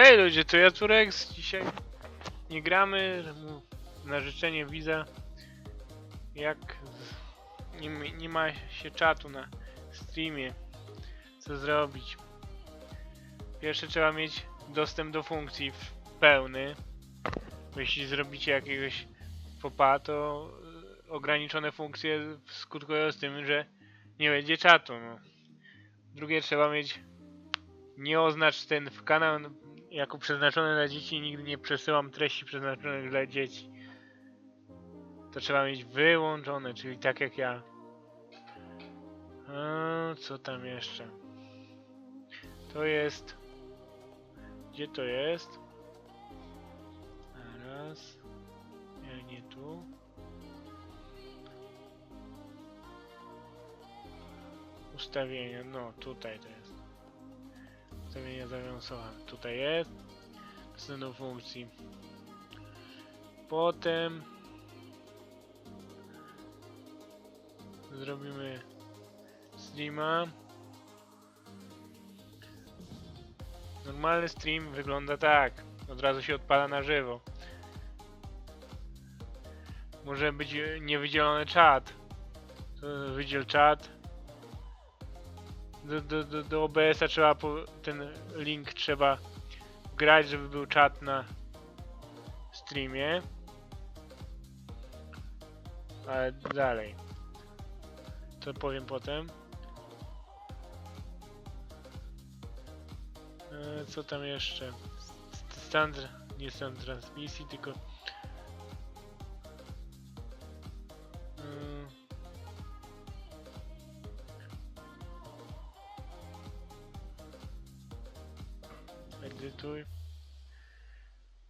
Hej ludzie, to ja Turex. Dzisiaj nie gramy na życzenie widza. Jak nie, nie ma się czatu na streamie. Co zrobić? Pierwsze trzeba mieć dostęp do funkcji pełny. Jeśli zrobicie jakiegoś popa, to y, ograniczone funkcje skutkują z tym, że nie będzie czatu. No. Drugie trzeba mieć nie oznacz ten w kanał jako przeznaczony dla dzieci nigdy nie przesyłam treści przeznaczonych dla dzieci. To trzeba mieć wyłączone, czyli tak jak ja. Co tam jeszcze? To jest. Gdzie to jest? Raz. Nie, nie tu. Ustawienia, no tutaj to jest. Ustawienia zaawansowane. Tutaj jest. Do funkcji. Potem zrobimy streama. Normalny stream wygląda tak. Od razu się odpala na żywo. Może być niewydzielony czat. Wydziel czat. Do, do, do, do OBS-a trzeba po, ten link trzeba grać, żeby był czat na streamie. Ale dalej. To powiem potem. E, co tam jeszcze? Stan, nie stan transmisji, tylko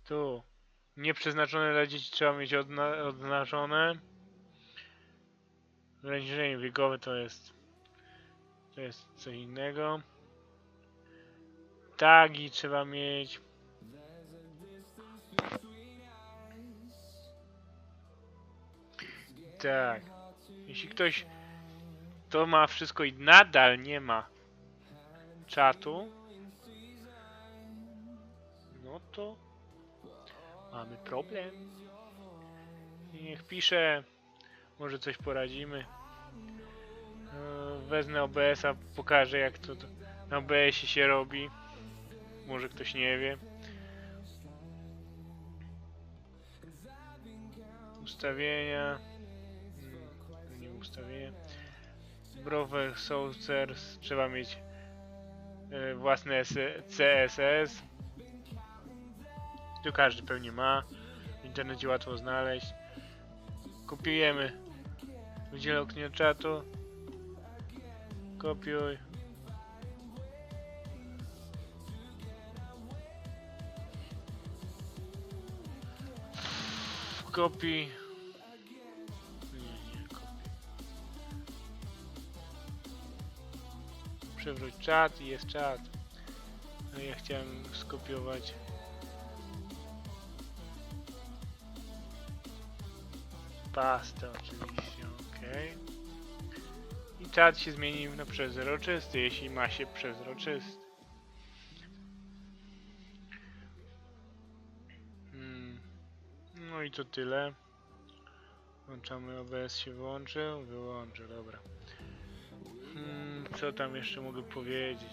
Tu. Nieprzeznaczone dla dzieci trzeba mieć odna odznaczone. Ograniczenie wiekowe to jest to jest co innego. Tagi trzeba mieć. Tak. Jeśli ktoś to ma wszystko i nadal nie ma czatu, to mamy problem. Niech pisze, może coś poradzimy. E, Wezmę OBS-a, pokażę jak to to na OBS-ie się robi. Może ktoś nie wie. Ustawienia. Mm, Nie ustawienia. Browser Sourcers trzeba mieć e, własny S- CSS. Tu każdy pewnie ma. W internecie łatwo znaleźć. Kopiujemy. Wydzielę oknie czatu. Kopiuj. Kopi. Nie. Przewróć czat i jest czat. No ja chciałem skopiować. Pastę oczywiście, ok. I czat się zmieni na przezroczysty, jeśli ma się przezroczysty. Hmm. No i to tyle. Włączamy OBS się włączył, wyłączę, dobra. Hmm, co tam jeszcze mogę powiedzieć?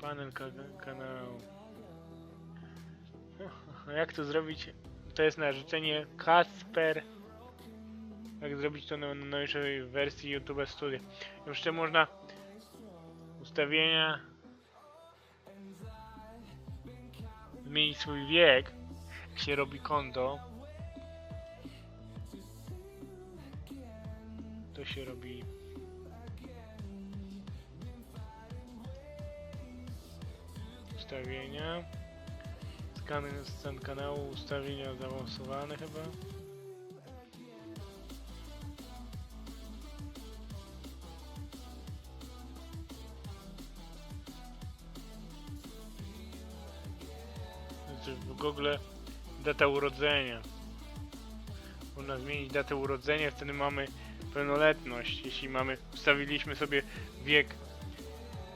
Panel ka kanału. Jak to zrobić? To jest na życzenie Kasper. Jak zrobić to na najnowszej wersji YouTube Studio. Jeszcze można ustawienia zmienić swój wiek, jak się robi konto. To się robi ustawienia. Skan, stan kanału, ustawienia zaawansowane chyba. Znaczy w Google data urodzenia. Można zmienić datę urodzenia, wtedy mamy pełnoletność. Jeśli mamy, wstawiliśmy sobie wiek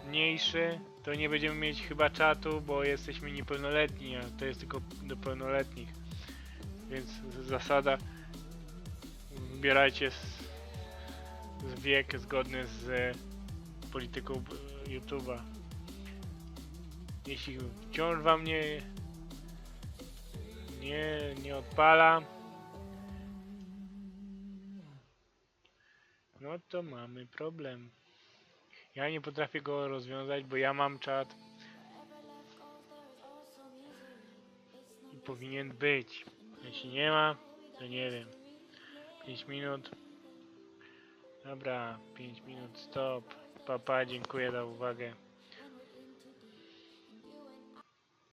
mniejszy, to nie będziemy mieć chyba czatu, bo jesteśmy niepełnoletni, a to jest tylko do pełnoletnich. Więc zasada wybierajcie z, z wiek zgodny z e, polityką YouTube'a. Jeśli wciąż wam nie nie, nie odpala, no to mamy problem. Ja nie potrafię go rozwiązać, bo ja mam czat. I powinien być. Jeśli nie ma, to nie wiem. 5 minut. Dobra, 5 minut, stop. Papa, dziękuję za uwagę.